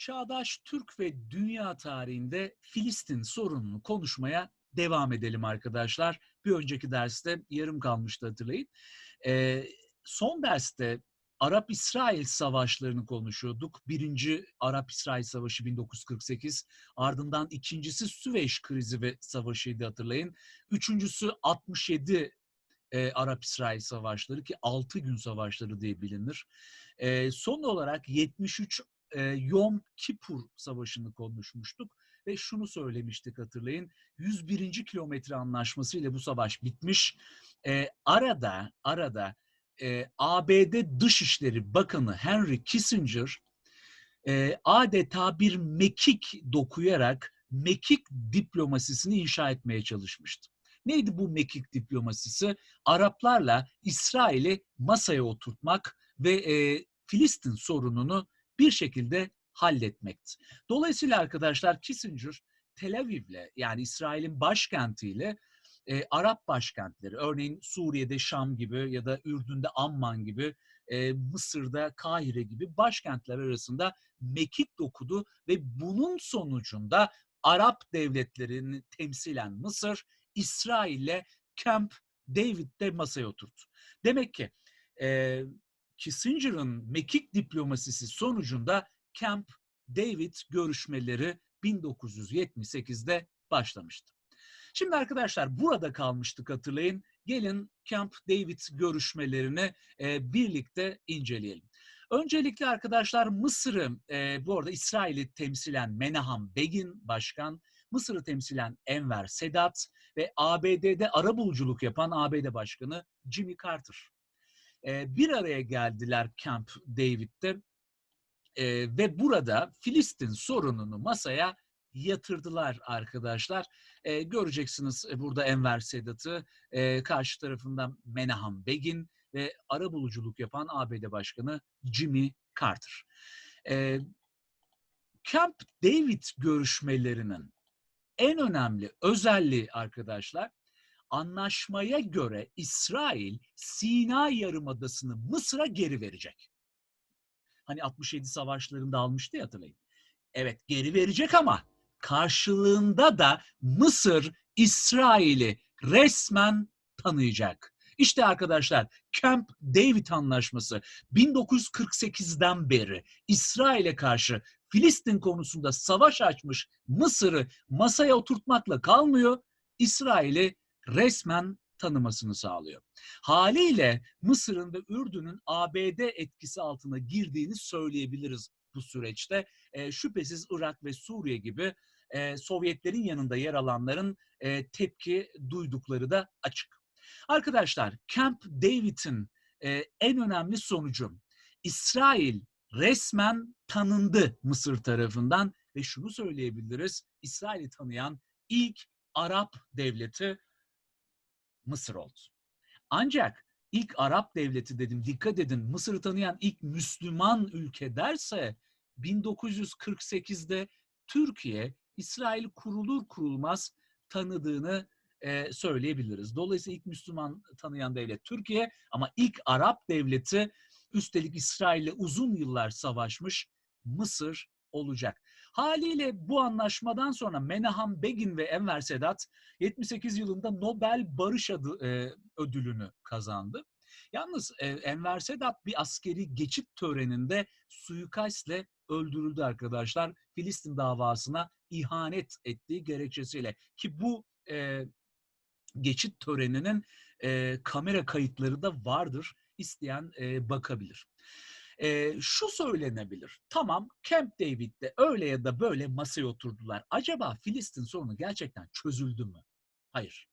çağdaş Türk ve dünya tarihinde Filistin sorununu konuşmaya devam edelim arkadaşlar. Bir önceki derste yarım kalmıştı hatırlayın. Ee, son derste Arap-İsrail savaşlarını konuşuyorduk. Birinci Arap-İsrail Savaşı 1948, ardından ikincisi Süveyş krizi ve savaşıydı hatırlayın. Üçüncüsü 67 e, Arap-İsrail savaşları ki 6 gün savaşları diye bilinir. E, son olarak 73 e, Yom Kippur Savaşı'nı konuşmuştuk ve şunu söylemiştik hatırlayın. 101. kilometre anlaşması ile bu savaş bitmiş. E, arada arada e, ABD Dışişleri Bakanı Henry Kissinger e, adeta bir mekik dokuyarak mekik diplomasisini inşa etmeye çalışmıştı. Neydi bu mekik diplomasisi? Araplarla İsrail'i masaya oturtmak ve e, Filistin sorununu bir şekilde halletmekti. Dolayısıyla arkadaşlar Kissinger Tel Aviv'le yani İsrail'in başkentiyle e, Arap başkentleri örneğin Suriye'de Şam gibi ya da Ürdün'de Amman gibi e, Mısır'da Kahire gibi başkentler arasında mekik dokudu ve bunun sonucunda Arap devletlerini temsilen Mısır İsrail'le Camp David'de masaya oturdu. Demek ki e, Kissinger'ın mekik diplomasisi sonucunda Camp David görüşmeleri 1978'de başlamıştı. Şimdi arkadaşlar burada kalmıştık hatırlayın. Gelin Camp David görüşmelerini e, birlikte inceleyelim. Öncelikle arkadaşlar Mısır'ı, e, bu arada İsrail'i temsilen Menahem Begin Başkan, Mısır'ı temsilen Enver Sedat ve ABD'de arabuluculuk yapan ABD Başkanı Jimmy Carter. E, bir araya geldiler Camp David'de e, ve burada Filistin sorununu masaya yatırdılar arkadaşlar. E, göreceksiniz burada Enver Sedat'ı, e, karşı tarafından Menahem Begin ve arabuluculuk yapan ABD Başkanı Jimmy Carter. E, Camp David görüşmelerinin en önemli özelliği arkadaşlar anlaşmaya göre İsrail Sina Yarımadası'nı Mısır'a geri verecek. Hani 67 savaşlarında almıştı ya hatırlayın. Evet geri verecek ama karşılığında da Mısır İsrail'i resmen tanıyacak. İşte arkadaşlar Camp David Anlaşması 1948'den beri İsrail'e karşı Filistin konusunda savaş açmış Mısır'ı masaya oturtmakla kalmıyor, İsrail'i resmen tanımasını sağlıyor. Haliyle Mısır'ın ve Ürdün'ün ABD etkisi altına girdiğini söyleyebiliriz bu süreçte. E, şüphesiz Irak ve Suriye gibi e, Sovyetlerin yanında yer alanların e, tepki duydukları da açık. Arkadaşlar Camp David'in e, en önemli sonucu İsrail resmen tanındı Mısır tarafından ve şunu söyleyebiliriz. İsrail'i tanıyan ilk Arap devleti Mısır oldu. Ancak ilk Arap devleti dedim dikkat edin Mısır'ı tanıyan ilk Müslüman ülke derse 1948'de Türkiye İsrail kurulur kurulmaz tanıdığını e, söyleyebiliriz. Dolayısıyla ilk Müslüman tanıyan devlet Türkiye ama ilk Arap devleti üstelik İsrail'le uzun yıllar savaşmış Mısır olacak. Haliyle bu anlaşmadan sonra Menahem Begin ve Enver Sedat 78 yılında Nobel Barış Adı, e, ödülünü kazandı. Yalnız e, Enver Sedat bir askeri geçit töreninde suikastle öldürüldü arkadaşlar. Filistin davasına ihanet ettiği gerekçesiyle ki bu e, geçit töreninin e, kamera kayıtları da vardır. İsteyen e, bakabilir. E, şu söylenebilir. Tamam Camp David'de öyle ya da böyle masaya oturdular. Acaba Filistin sorunu gerçekten çözüldü mü? Hayır.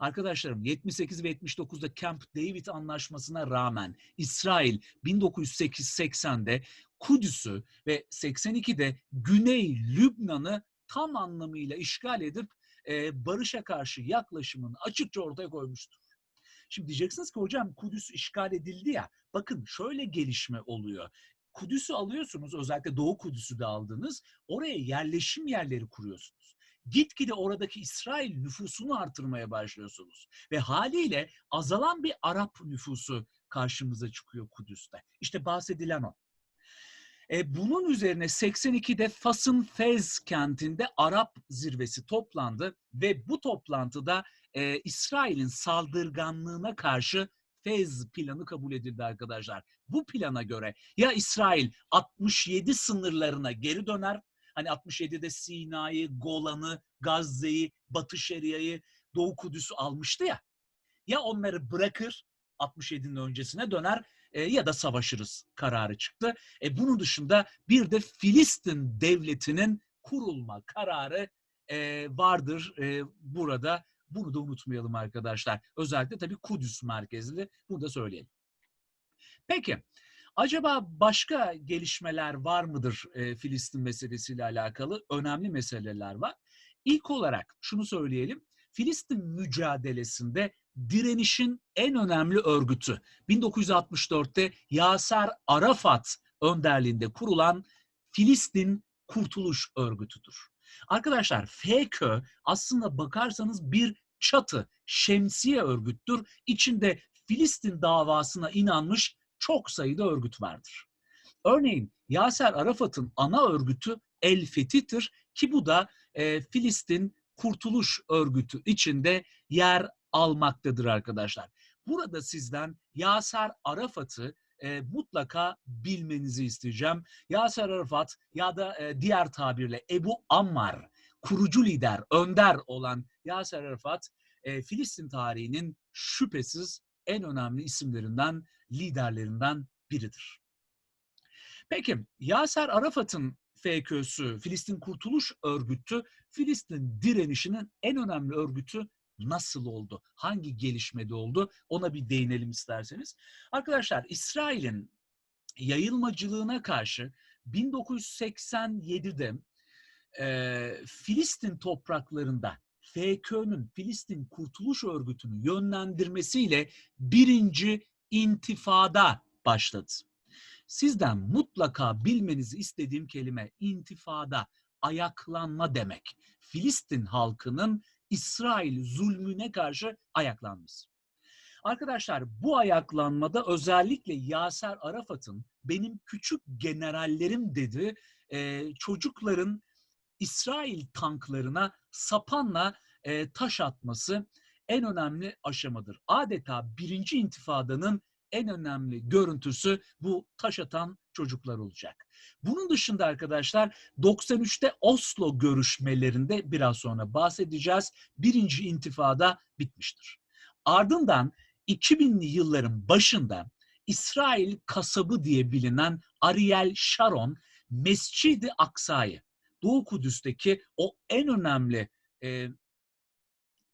Arkadaşlarım 78 ve 79'da Camp David anlaşmasına rağmen İsrail 1980'de Kudüs'ü ve 82'de Güney Lübnan'ı tam anlamıyla işgal edip e, barışa karşı yaklaşımını açıkça ortaya koymuştur. Şimdi diyeceksiniz ki hocam Kudüs işgal edildi ya. Bakın şöyle gelişme oluyor. Kudüs'ü alıyorsunuz özellikle Doğu Kudüs'ü de aldınız. Oraya yerleşim yerleri kuruyorsunuz. Gitgide oradaki İsrail nüfusunu artırmaya başlıyorsunuz. Ve haliyle azalan bir Arap nüfusu karşımıza çıkıyor Kudüs'te. İşte bahsedilen o. E, bunun üzerine 82'de Fas'ın Fez kentinde Arap zirvesi toplandı ve bu toplantıda e, İsrail'in saldırganlığına karşı Fez planı kabul edildi arkadaşlar. Bu plana göre ya İsrail 67 sınırlarına geri döner, hani 67'de Sina'yı, Golan'ı, Gazze'yi, Batı Şeria'yı, Doğu Kudüs'ü almıştı ya. Ya onları bırakır 67'nin öncesine döner e, ya da savaşırız kararı çıktı. E, bunun dışında bir de Filistin devletinin kurulma kararı e, vardır e, burada. Bunu da unutmayalım arkadaşlar. Özellikle tabii Kudüs merkezli. Bunu da söyleyelim. Peki. Acaba başka gelişmeler var mıdır e, Filistin meselesiyle alakalı? Önemli meseleler var. İlk olarak şunu söyleyelim. Filistin mücadelesinde direnişin en önemli örgütü 1964'te Yaser Arafat önderliğinde kurulan Filistin Kurtuluş Örgütü'dür. Arkadaşlar FKÖ aslında bakarsanız bir çatı, şemsiye örgüttür. İçinde Filistin davasına inanmış çok sayıda örgüt vardır. Örneğin Yaser Arafat'ın ana örgütü El Fetih'tir ki bu da e, Filistin Kurtuluş Örgütü içinde yer almaktadır arkadaşlar. Burada sizden Yaser Arafat'ı e, mutlaka bilmenizi isteyeceğim. Yaser Arafat ya da e, diğer tabirle Ebu Ammar, kurucu lider, önder olan Yaser Arafat, e, Filistin tarihinin şüphesiz en önemli isimlerinden, liderlerinden biridir. Peki Yaser Arafat'ın FK'sı, Filistin Kurtuluş Örgütü, Filistin direnişinin en önemli örgütü nasıl oldu? Hangi gelişmede oldu? Ona bir değinelim isterseniz. Arkadaşlar İsrail'in yayılmacılığına karşı 1987'de e, Filistin topraklarında FK'nın Filistin Kurtuluş Örgütü'nü yönlendirmesiyle birinci intifada başladı. Sizden mutlaka bilmenizi istediğim kelime intifada, ayaklanma demek. Filistin halkının İsrail zulmüne karşı ayaklanması. Arkadaşlar bu ayaklanmada özellikle Yaser Arafat'ın benim küçük generallerim dedi e, çocukların İsrail tanklarına sapanla e, taş atması en önemli aşamadır. Adeta birinci intifadanın en önemli görüntüsü bu taş atan çocuklar olacak. Bunun dışında arkadaşlar 93'te Oslo görüşmelerinde biraz sonra bahsedeceğiz. Birinci intifada bitmiştir. Ardından 2000'li yılların başında İsrail kasabı diye bilinen Ariel Sharon Mescid-i Aksa'yı Doğu Kudüs'teki o en önemli e,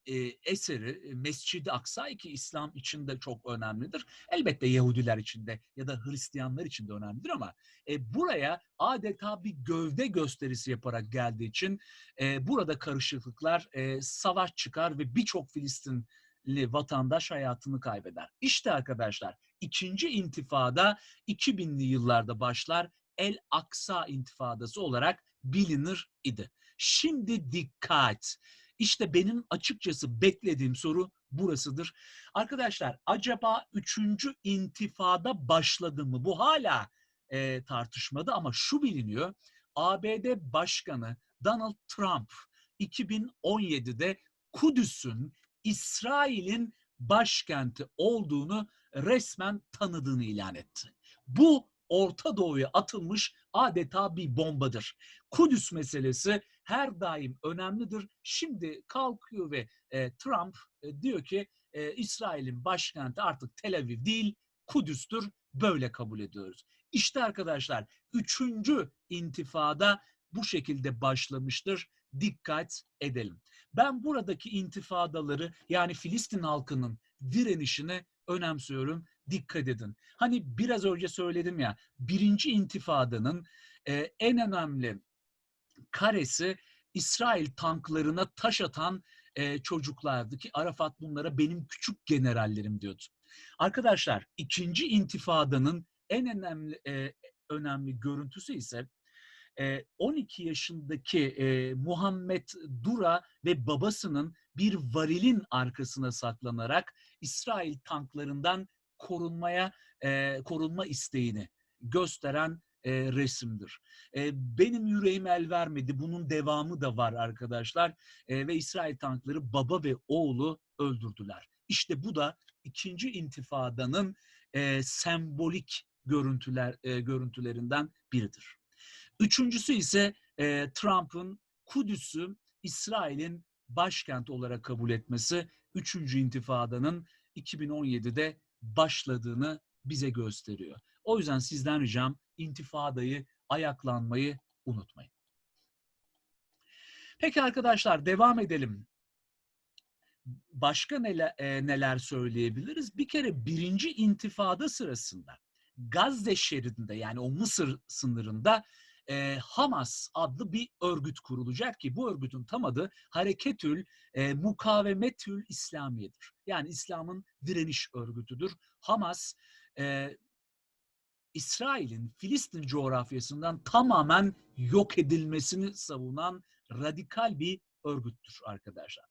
e, eseri Mescid-i Aksa ki İslam için de çok önemlidir. Elbette Yahudiler için de ya da Hristiyanlar için de önemlidir ama e, buraya adeta bir gövde gösterisi yaparak geldiği için e, burada karışıklıklar, e, savaş çıkar ve birçok Filistinli vatandaş hayatını kaybeder. İşte arkadaşlar ikinci intifada 2000'li yıllarda başlar El Aksa intifadası olarak bilinir idi. Şimdi dikkat. İşte benim açıkçası beklediğim soru burasıdır. Arkadaşlar acaba üçüncü intifada başladı mı? Bu hala e, tartışmada ama şu biliniyor. ABD Başkanı Donald Trump 2017'de Kudüs'ün İsrail'in başkenti olduğunu resmen tanıdığını ilan etti. Bu Orta Doğu'ya atılmış adeta bir bombadır. Kudüs meselesi her daim önemlidir. Şimdi kalkıyor ve e, Trump e, diyor ki e, İsrail'in başkenti artık Tel Aviv değil Kudüs'tür. Böyle kabul ediyoruz. İşte arkadaşlar üçüncü intifada bu şekilde başlamıştır. Dikkat edelim. Ben buradaki intifadaları yani Filistin halkının direnişini önemsiyorum. Dikkat edin. Hani biraz önce söyledim ya birinci intifadanın e, en önemli karesi İsrail tanklarına taş atan e, çocuklardı ki Arafat bunlara benim küçük generallerim diyordu. Arkadaşlar ikinci intifadanın en önemli e, önemli görüntüsü ise 12 yaşındaki e, Muhammed Dura ve babasının bir varilin arkasına saklanarak İsrail tanklarından korunmaya e, korunma isteğini gösteren e, resimdir. E, benim yüreğim el vermedi. Bunun devamı da var arkadaşlar. E, ve İsrail tankları baba ve oğlu öldürdüler. İşte bu da ikinci intifadanın e, sembolik görüntüler e, görüntülerinden biridir. Üçüncüsü ise e, Trump'ın Kudüs'ü İsrail'in başkent olarak kabul etmesi üçüncü intifadanın 2017'de başladığını bize gösteriyor. O yüzden sizden ricam intifadayı, ayaklanmayı unutmayın. Peki arkadaşlar devam edelim. Başka neler, e, neler söyleyebiliriz? Bir kere birinci intifada sırasında Gazze şeridinde yani o Mısır sınırında e, Hamas adlı bir örgüt kurulacak ki bu örgütün tam adı Hareketül e, Mukavemetül İslamiye'dir. Yani İslam'ın direniş örgütüdür. Hamas e, İsrail'in Filistin coğrafyasından tamamen yok edilmesini savunan radikal bir örgüttür arkadaşlar.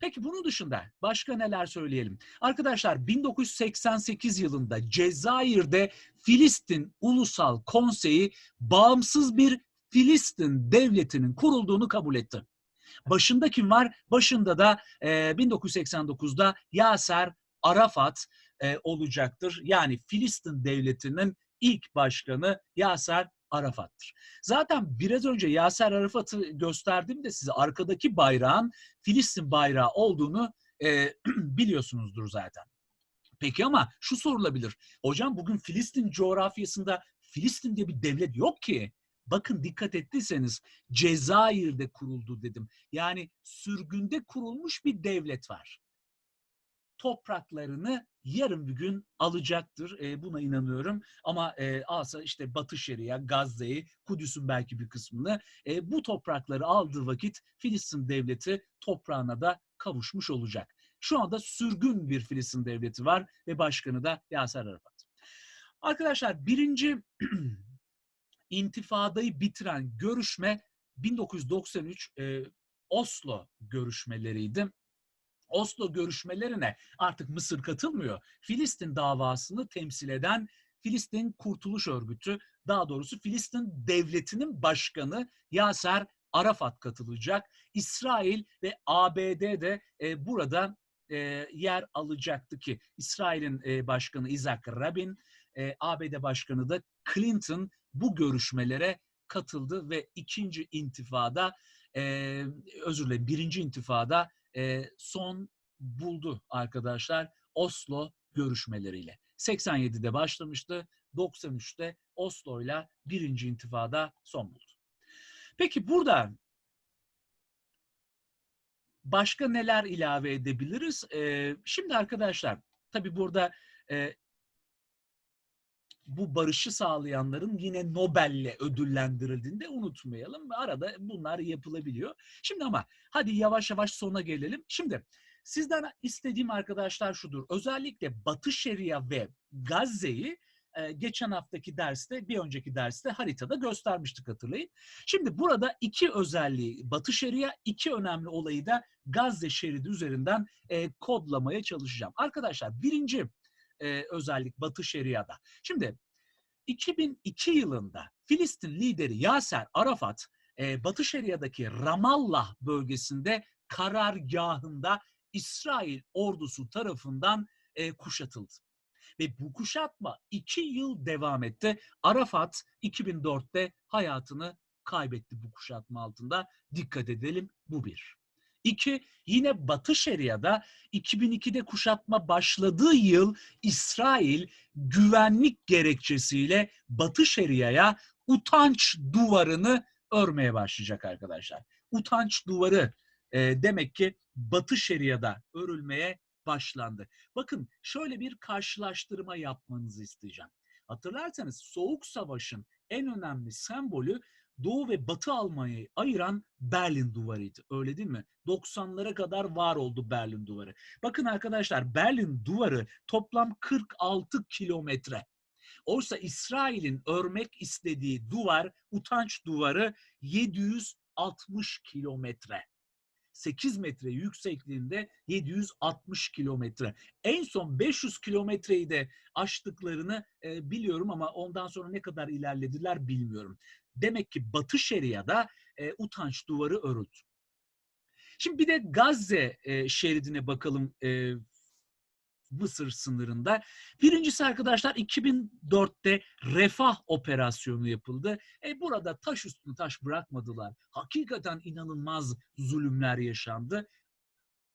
Peki bunun dışında başka neler söyleyelim? Arkadaşlar 1988 yılında Cezayir'de Filistin Ulusal Konseyi bağımsız bir Filistin devletinin kurulduğunu kabul etti. Başında kim var? Başında da e, 1989'da Yaser Arafat e, olacaktır. Yani Filistin devletinin ilk başkanı Yaser Arafat'tır. Zaten biraz önce Yaser Arafat'ı gösterdim de size arkadaki bayrağın Filistin bayrağı olduğunu e, biliyorsunuzdur zaten. Peki ama şu sorulabilir. Hocam bugün Filistin coğrafyasında Filistin diye bir devlet yok ki. Bakın dikkat ettiyseniz Cezayir'de kuruldu dedim. Yani sürgünde kurulmuş bir devlet var. Topraklarını yarın bir gün alacaktır. E, buna inanıyorum. Ama e, alsa işte Batı Şeria, Gazze'yi, Kudüs'ün belki bir kısmını e, bu toprakları aldığı vakit Filistin devleti toprağına da kavuşmuş olacak. Şu anda sürgün bir Filistin devleti var ve başkanı da Yaser Arafat. Arkadaşlar birinci intifadayı bitiren görüşme 1993 e, Oslo görüşmeleriydi. Oslo görüşmelerine artık Mısır katılmıyor. Filistin davasını temsil eden Filistin Kurtuluş Örgütü, daha doğrusu Filistin Devleti'nin başkanı Yaser Arafat katılacak. İsrail ve ABD de e, burada e, yer alacaktı ki İsrail'in e, başkanı Isaac Rabin, e, ABD başkanı da Clinton bu görüşmelere katıldı ve ikinci intifada, e, özür dilerim birinci intifada e, son buldu arkadaşlar Oslo görüşmeleriyle. 87'de başlamıştı, 93'te Oslo'yla birinci intifada son buldu. Peki burada başka neler ilave edebiliriz? Ee, şimdi arkadaşlar, tabii burada e, bu barışı sağlayanların yine Nobel'le ödüllendirildiğini de unutmayalım. Arada bunlar yapılabiliyor. Şimdi ama hadi yavaş yavaş sona gelelim. Şimdi sizden istediğim arkadaşlar şudur. Özellikle Batı Şeria ve Gazze'yi e, geçen haftaki derste, bir önceki derste haritada göstermiştik hatırlayın. Şimdi burada iki özelliği, Batı Şeria iki önemli olayı da Gazze şeridi üzerinden e, kodlamaya çalışacağım. Arkadaşlar birinci e, özellik Batı Şeria'da. Şimdi 2002 yılında Filistin lideri Yaser Arafat e, Batı Şeria'daki Ramallah bölgesinde karargahında İsrail ordusu tarafından e, kuşatıldı. Ve bu kuşatma iki yıl devam etti. Arafat 2004'te hayatını kaybetti bu kuşatma altında. Dikkat edelim bu bir. İki, yine Batı Şeria'da 2002'de kuşatma başladığı yıl İsrail güvenlik gerekçesiyle Batı Şeria'ya utanç duvarını örmeye başlayacak arkadaşlar. Utanç duvarı e, demek ki Batı Şeria'da örülmeye başlandı. Bakın şöyle bir karşılaştırma yapmanızı isteyeceğim. Hatırlarsanız Soğuk Savaş'ın en önemli sembolü Doğu ve Batı Almanya'yı ayıran Berlin Duvarı'ydı. Öyle değil mi? 90'lara kadar var oldu Berlin Duvarı. Bakın arkadaşlar Berlin Duvarı toplam 46 kilometre. Oysa İsrail'in örmek istediği duvar, utanç duvarı 760 kilometre. 8 metre yüksekliğinde 760 kilometre. En son 500 kilometreyi de aştıklarını e, biliyorum ama ondan sonra ne kadar ilerlediler bilmiyorum. Demek ki Batı Şeria'da e, utanç duvarı örüldü. Şimdi bir de Gazze e, şeridine bakalım e, Mısır sınırında. Birincisi arkadaşlar 2004'te Refah operasyonu yapıldı. E burada taş üstüne taş bırakmadılar. Hakikaten inanılmaz zulümler yaşandı.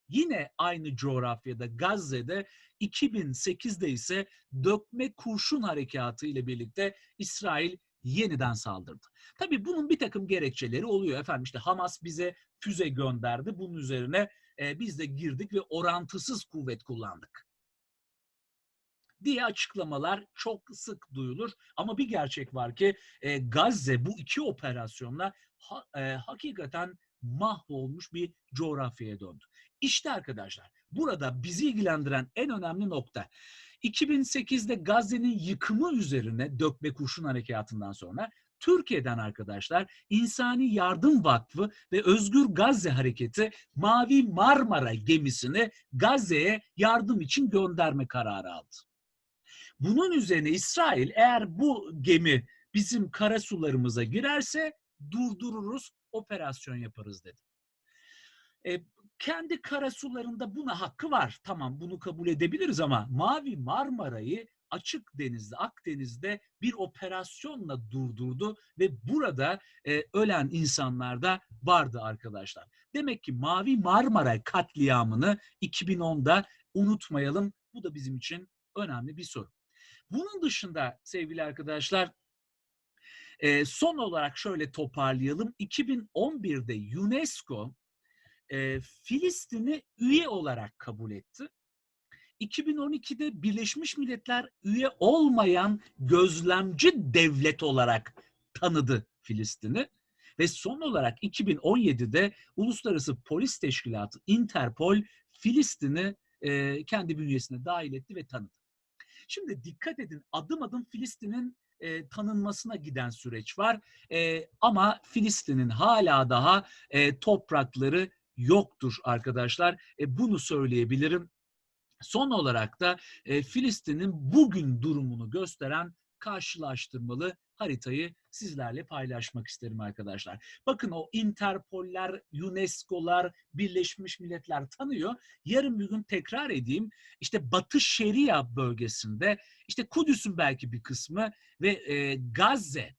Yine aynı coğrafyada Gazze'de 2008'de ise dökme kurşun harekatı ile birlikte İsrail yeniden saldırdı. Tabii bunun bir takım gerekçeleri oluyor efendim. İşte Hamas bize füze gönderdi. Bunun üzerine e, biz de girdik ve orantısız kuvvet kullandık diye açıklamalar çok sık duyulur. Ama bir gerçek var ki e, Gazze bu iki operasyonla ha, e, hakikaten mahvolmuş bir coğrafyaya döndü. İşte arkadaşlar burada bizi ilgilendiren en önemli nokta 2008'de Gazze'nin yıkımı üzerine dökme kurşun harekatından sonra Türkiye'den arkadaşlar İnsani Yardım Vakfı ve Özgür Gazze Hareketi Mavi Marmara gemisini Gazze'ye yardım için gönderme kararı aldı. Bunun üzerine İsrail eğer bu gemi bizim kara sularımıza girerse durdururuz, operasyon yaparız dedi. E, kendi kara sularında buna hakkı var. Tamam bunu kabul edebiliriz ama Mavi Marmara'yı açık denizde, Akdeniz'de bir operasyonla durdurdu ve burada e, ölen insanlar da vardı arkadaşlar. Demek ki Mavi Marmara katliamını 2010'da unutmayalım. Bu da bizim için önemli bir soru. Bunun dışında sevgili arkadaşlar e, son olarak şöyle toparlayalım. 2011'de UNESCO e, Filistin'i üye olarak kabul etti. 2012'de Birleşmiş Milletler üye olmayan gözlemci devlet olarak tanıdı Filistin'i. Ve son olarak 2017'de Uluslararası Polis Teşkilatı Interpol Filistin'i e, kendi bünyesine dahil etti ve tanıdı. Şimdi dikkat edin adım adım Filistin'in e, tanınmasına giden süreç var. E, ama Filistin'in hala daha e, toprakları yoktur arkadaşlar. E, bunu söyleyebilirim. Son olarak da e, Filistin'in bugün durumunu gösteren karşılaştırmalı haritayı sizlerle paylaşmak isterim arkadaşlar. Bakın o Interpoller, UNESCO'lar, Birleşmiş Milletler tanıyor. Yarın bir gün tekrar edeyim. İşte Batı Şeria bölgesinde, işte Kudüs'ün belki bir kısmı ve e, Gazze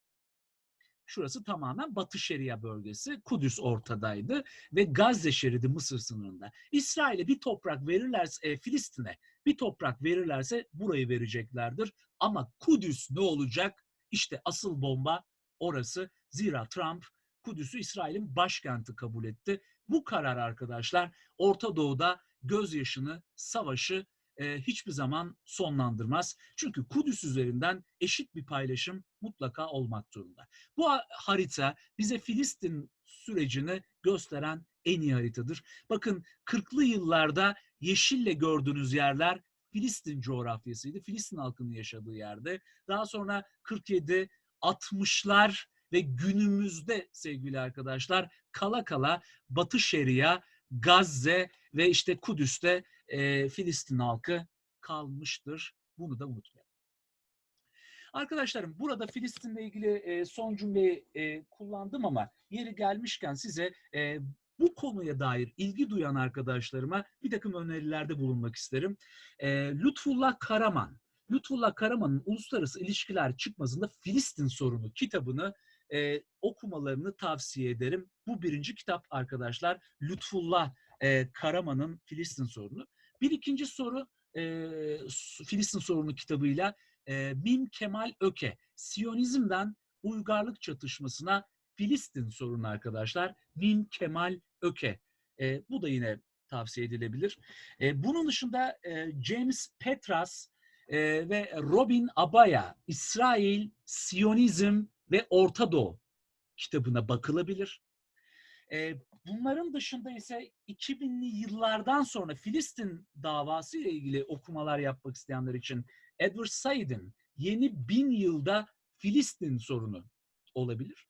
Şurası tamamen Batı Şeria bölgesi. Kudüs ortadaydı ve Gazze şeridi Mısır sınırında. İsrail'e bir toprak verirlerse, e, Filistin'e bir toprak verirlerse burayı vereceklerdir. Ama Kudüs ne olacak? İşte asıl bomba orası. Zira Trump Kudüs'ü İsrail'in başkenti kabul etti. Bu karar arkadaşlar Orta Doğu'da gözyaşını, savaşı e, hiçbir zaman sonlandırmaz. Çünkü Kudüs üzerinden eşit bir paylaşım mutlaka olmak zorunda. Bu harita bize Filistin sürecini gösteren en iyi haritadır. Bakın 40'lı yıllarda yeşille gördüğünüz yerler Filistin coğrafyasıydı. Filistin halkının yaşadığı yerde. Daha sonra 47, 60'lar ve günümüzde sevgili arkadaşlar kala kala Batı Şeria, Gazze ve işte Kudüs'te e, Filistin halkı kalmıştır. Bunu da unutmayalım. Arkadaşlarım burada Filistin'le ilgili e, son cümleyi e, kullandım ama yeri gelmişken size e, bu konuya dair ilgi duyan arkadaşlarıma bir takım önerilerde bulunmak isterim. E, Lütfullah Karaman, Lütfullah Karaman'ın Uluslararası İlişkiler Çıkmazında Filistin Sorunu kitabını e, okumalarını tavsiye ederim. Bu birinci kitap arkadaşlar Lütfullah e, Karaman'ın Filistin Sorunu. Bir ikinci soru e, Filistin Sorunu kitabıyla e, Mim Kemal Öke, Siyonizmden uygarlık çatışmasına Filistin sorunu arkadaşlar. Mim Kemal Öke. E, bu da yine tavsiye edilebilir. E, bunun dışında e, James Petras e, ve Robin Abaya, İsrail, Siyonizm ve Orta Doğu kitabına bakılabilir. E, bunların dışında ise 2000'li yıllardan sonra Filistin davası ile ilgili okumalar yapmak isteyenler için Edward Said'in Yeni Bin Yılda Filistin sorunu olabilir.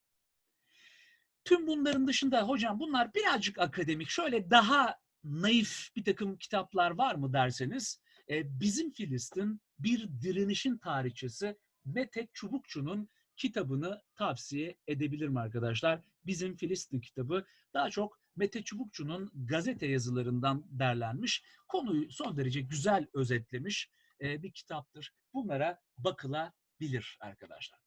Tüm bunların dışında hocam bunlar birazcık akademik. Şöyle daha naif bir takım kitaplar var mı derseniz e, Bizim Filistin Bir Direnişin Tarihçesi Mete Çubukçu'nun kitabını tavsiye edebilirim arkadaşlar. Bizim Filistin kitabı daha çok Mete Çubukçu'nun gazete yazılarından derlenmiş. Konuyu son derece güzel özetlemiş e, bir kitaptır. Bunlara bakılabilir arkadaşlar.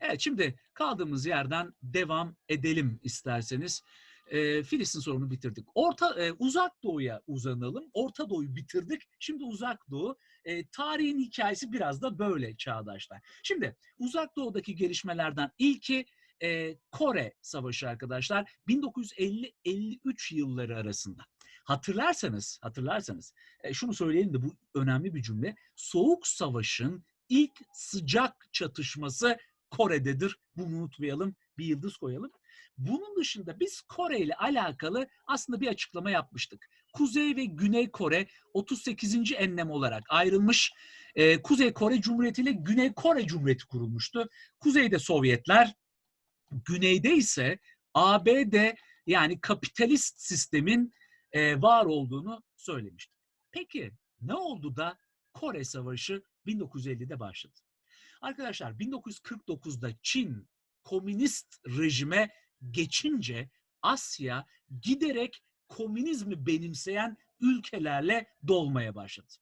Evet şimdi kaldığımız yerden devam edelim isterseniz. E, Filistin sorunu bitirdik. Orta e, Uzak Doğu'ya uzanalım. Orta Doğu'yu bitirdik. Şimdi Uzak Doğu. E, tarihin hikayesi biraz da böyle çağdaşlar. Şimdi Uzak Doğu'daki gelişmelerden ilki e, Kore Savaşı arkadaşlar 1950-53 yılları arasında. Hatırlarsanız, hatırlarsanız e, şunu söyleyelim de bu önemli bir cümle. Soğuk Savaş'ın ilk sıcak çatışması Kore'dedir. Bunu unutmayalım. Bir yıldız koyalım. Bunun dışında biz Kore ile alakalı aslında bir açıklama yapmıştık. Kuzey ve Güney Kore 38. enlem olarak ayrılmış. Ee, Kuzey Kore Cumhuriyeti ile Güney Kore Cumhuriyeti kurulmuştu. Kuzeyde Sovyetler, güneyde ise ABD yani kapitalist sistemin e, var olduğunu söylemiştik. Peki ne oldu da Kore Savaşı 1950'de başladı? Arkadaşlar 1949'da Çin komünist rejime geçince Asya giderek komünizmi benimseyen ülkelerle dolmaya başladı.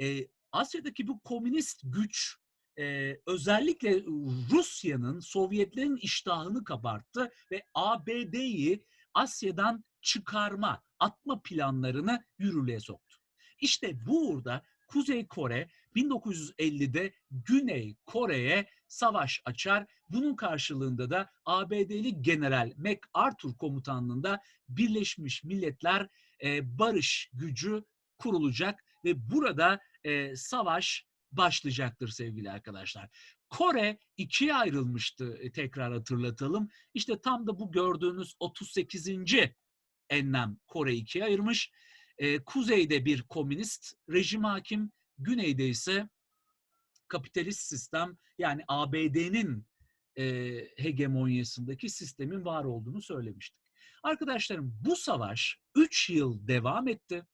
Ee, Asya'daki bu komünist güç e, özellikle Rusya'nın, Sovyetlerin iştahını kabarttı ve ABD'yi Asya'dan çıkarma, atma planlarını yürürlüğe soktu. İşte burada Kuzey Kore 1950'de Güney Kore'ye savaş açar. Bunun karşılığında da ABD'li General MacArthur komutanlığında Birleşmiş Milletler e, barış gücü kurulacak ve burada e, savaş başlayacaktır sevgili arkadaşlar. Kore ikiye ayrılmıştı e, tekrar hatırlatalım. İşte tam da bu gördüğünüz 38. enlem Kore ikiye ayırmış. E, kuzeyde bir komünist rejim hakim, güneyde ise kapitalist sistem yani ABD'nin e, hegemonyasındaki sistemin var olduğunu söylemiştik. Arkadaşlarım bu savaş 3 yıl devam etti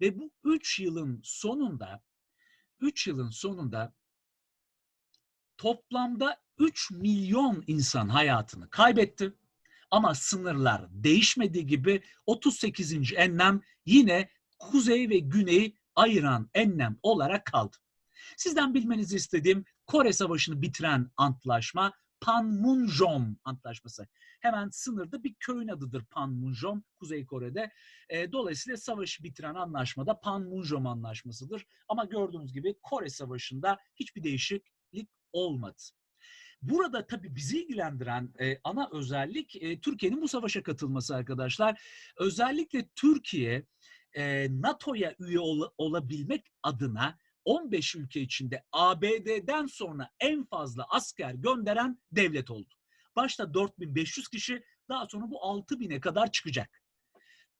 ve bu 3 yılın sonunda 3 yılın sonunda toplamda 3 milyon insan hayatını kaybetti. Ama sınırlar değişmediği gibi 38. enlem yine kuzey ve güneyi ayıran enlem olarak kaldı. Sizden bilmenizi istediğim Kore Savaşı'nı bitiren antlaşma Panmunjom Antlaşması. Hemen sınırda bir köyün adıdır Panmunjom Kuzey Kore'de. E, dolayısıyla savaşı bitiren anlaşma da Panmunjom Anlaşması'dır. Ama gördüğünüz gibi Kore Savaşı'nda hiçbir değişiklik olmadı. Burada tabii bizi ilgilendiren e, ana özellik e, Türkiye'nin bu savaşa katılması arkadaşlar. Özellikle Türkiye e, NATO'ya üye ol, olabilmek adına 15 ülke içinde ABD'den sonra en fazla asker gönderen devlet oldu. Başta 4500 kişi daha sonra bu 6000'e kadar çıkacak.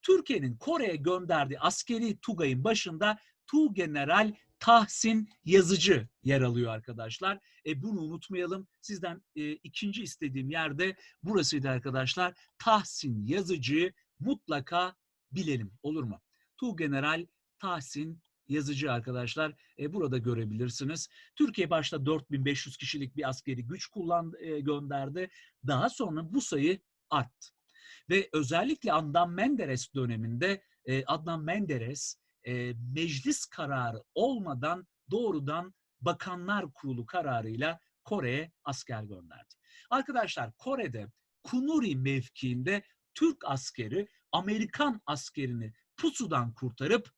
Türkiye'nin Kore'ye gönderdiği askeri Tugay'ın başında Tu General Tahsin Yazıcı yer alıyor arkadaşlar. E, bunu unutmayalım. Sizden e, ikinci istediğim yerde burasıydı arkadaşlar. Tahsin Yazıcı'yı mutlaka bilelim olur mu? Tu General Tahsin yazıcı arkadaşlar e, burada görebilirsiniz. Türkiye başta 4500 kişilik bir askeri güç kullan e, gönderdi. Daha sonra bu sayı arttı. Ve özellikle Adnan Menderes döneminde e, Adnan Menderes e, meclis kararı olmadan doğrudan Bakanlar Kurulu kararıyla Kore'ye asker gönderdi. Arkadaşlar Kore'de Kunuri mevkiinde Türk askeri Amerikan askerini pusudan kurtarıp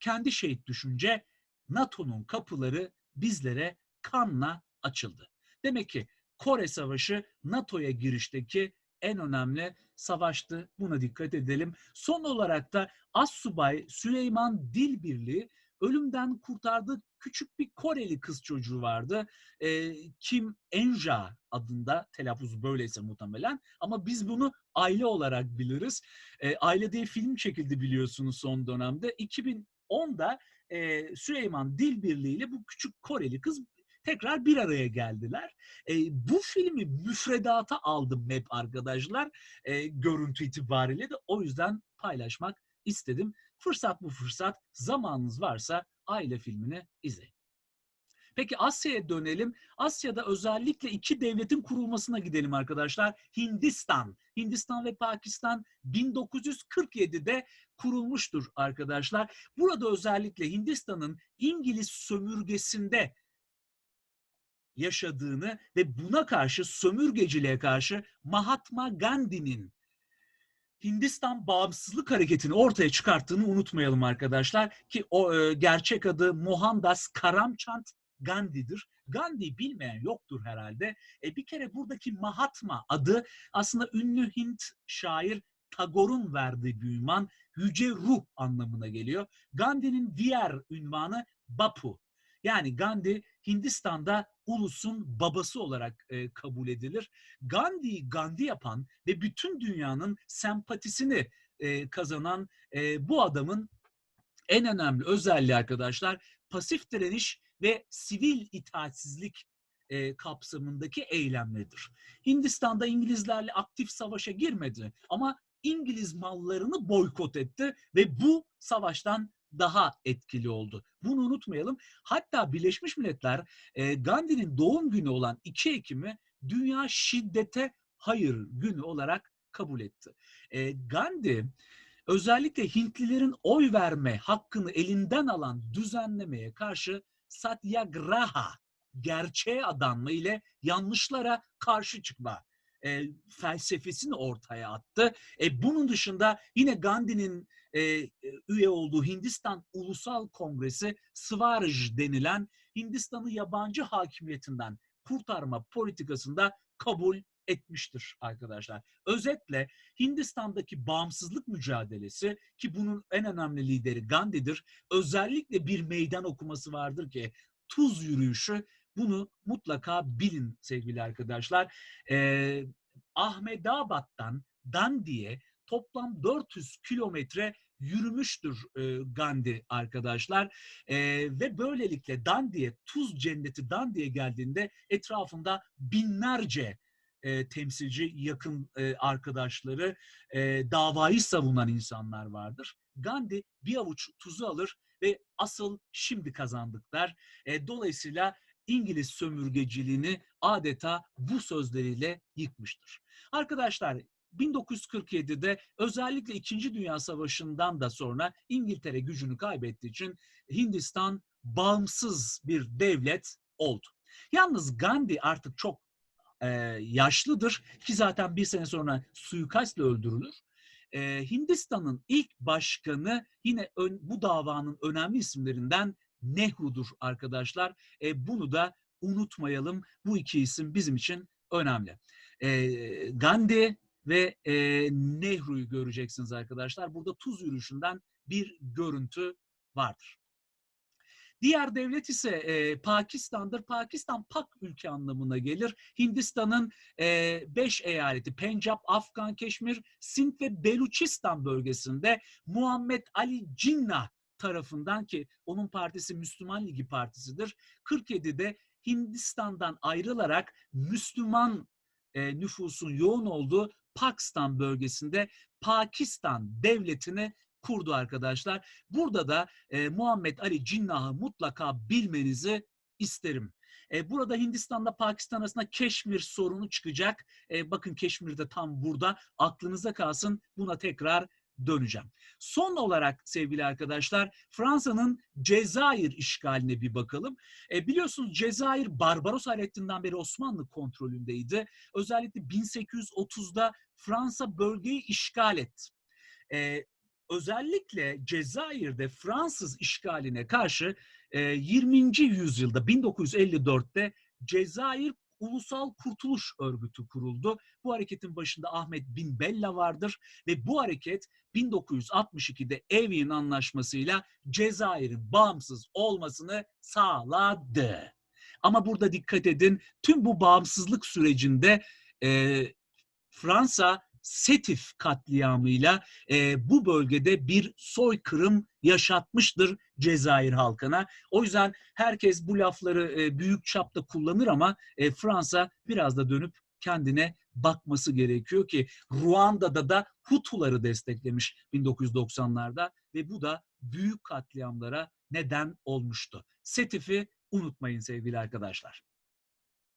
kendi şehit düşünce NATO'nun kapıları bizlere kanla açıldı. Demek ki Kore Savaşı NATO'ya girişteki en önemli savaştı. Buna dikkat edelim. Son olarak da Assubay Süleyman Dilbirli ölümden kurtardığı küçük bir Koreli kız çocuğu vardı. E, Kim Enja adında telaffuz böyleyse muhtemelen ama biz bunu aile olarak biliriz. E, aile diye film çekildi biliyorsunuz son dönemde. 2010'da e, Süleyman Dilbirli ile bu küçük Koreli kız tekrar bir araya geldiler. E, bu filmi müfredata aldım hep arkadaşlar. E, görüntü itibariyle de o yüzden paylaşmak istedim. Fırsat bu fırsat. Zamanınız varsa aile filmini izleyin. Peki Asya'ya dönelim. Asya'da özellikle iki devletin kurulmasına gidelim arkadaşlar. Hindistan. Hindistan ve Pakistan 1947'de kurulmuştur arkadaşlar. Burada özellikle Hindistan'ın İngiliz sömürgesinde yaşadığını ve buna karşı sömürgeciliğe karşı Mahatma Gandhi'nin Hindistan bağımsızlık hareketini ortaya çıkarttığını unutmayalım arkadaşlar ki o e, gerçek adı Mohandas Karamchand Gandhi'dir. Gandhi bilmeyen yoktur herhalde. E, bir kere buradaki Mahatma adı aslında ünlü Hint şair Tagore'un verdiği bir ünvan yüce ruh anlamına geliyor. Gandhi'nin diğer ünvanı Bapu. Yani Gandhi Hindistan'da ulusun babası olarak e, kabul edilir. Gandhi'yi Gandhi yapan ve bütün dünyanın sempatisini e, kazanan e, bu adamın en önemli özelliği arkadaşlar pasif direniş ve sivil itaatsizlik e, kapsamındaki eylemleridir. Hindistan'da İngilizlerle aktif savaşa girmedi ama İngiliz mallarını boykot etti ve bu savaştan daha etkili oldu. Bunu unutmayalım. Hatta Birleşmiş Milletler e, Gandhi'nin doğum günü olan 2 Ekim'i Dünya Şiddete Hayır Günü olarak kabul etti. E, Gandhi özellikle Hintlilerin oy verme hakkını elinden alan düzenlemeye karşı satyagraha, gerçeğe adanma ile yanlışlara karşı çıkma e, felsefesini ortaya attı. E, bunun dışında yine Gandhi'nin e, üye olduğu Hindistan Ulusal Kongresi Swaraj denilen Hindistan'ı yabancı hakimiyetinden kurtarma politikasında kabul etmiştir arkadaşlar. Özetle Hindistan'daki bağımsızlık mücadelesi ki bunun en önemli lideri Gandhi'dir. Özellikle bir meydan okuması vardır ki tuz yürüyüşü bunu mutlaka bilin sevgili arkadaşlar. Ee, Ahmedabad'dan Dandi'ye toplam 400 kilometre yürümüştür e, Gandhi arkadaşlar. E, ve böylelikle Dandi'ye, tuz cenneti Dandi'ye geldiğinde etrafında binlerce e, temsilci, yakın e, arkadaşları, e, davayı savunan insanlar vardır. Gandhi bir avuç tuzu alır ve asıl şimdi kazandık der. E, dolayısıyla İngiliz sömürgeciliğini adeta bu sözleriyle yıkmıştır. Arkadaşlar 1947'de özellikle 2. Dünya Savaşı'ndan da sonra İngiltere gücünü kaybettiği için Hindistan bağımsız bir devlet oldu. Yalnız Gandhi artık çok e, yaşlıdır ki zaten bir sene sonra suikastla öldürülür. E, Hindistan'ın ilk başkanı yine ön, bu davanın önemli isimlerinden Nehru'dur arkadaşlar. E, bunu da unutmayalım. Bu iki isim bizim için önemli. E, Gandhi ve e, Nehru'yu göreceksiniz arkadaşlar. Burada tuz yürüyüşünden bir görüntü vardır. Diğer devlet ise e, Pakistan'dır. Pakistan Pak ülke anlamına gelir. Hindistan'ın e, beş eyaleti Pencap, Afgan, Keşmir, Sint ve Beluçistan bölgesinde Muhammed Ali Jinnah tarafından ki onun partisi Müslüman Ligi Partisi'dir. 47'de Hindistan'dan ayrılarak Müslüman e, nüfusun yoğun olduğu Pakistan bölgesinde Pakistan devletini kurdu arkadaşlar. Burada da e, Muhammed Ali Cinnah'ı mutlaka bilmenizi isterim. E, burada Hindistan'da Pakistan arasında Keşmir sorunu çıkacak. E, bakın Keşmir de tam burada. Aklınıza kalsın. Buna tekrar döneceğim. Son olarak sevgili arkadaşlar Fransa'nın Cezayir işgaline bir bakalım. E, biliyorsunuz Cezayir Barbaros Alaaddin'den beri Osmanlı kontrolündeydi. Özellikle 1830'da Fransa bölgeyi işgal etti. E, özellikle Cezayir'de Fransız işgaline karşı e, 20. yüzyılda 1954'te Cezayir Ulusal Kurtuluş Örgütü kuruldu. Bu hareketin başında Ahmet Bin Bella vardır ve bu hareket 1962'de Evian Anlaşması'yla Cezayir'in bağımsız olmasını sağladı. Ama burada dikkat edin tüm bu bağımsızlık sürecinde e, Fransa Setif katliamıyla e, bu bölgede bir soykırım yaşatmıştır Cezayir halkına. O yüzden herkes bu lafları e, büyük çapta kullanır ama e, Fransa biraz da dönüp kendine bakması gerekiyor ki Ruanda'da da Hutuları desteklemiş 1990'larda ve bu da büyük katliamlara neden olmuştu. Setif'i unutmayın sevgili arkadaşlar.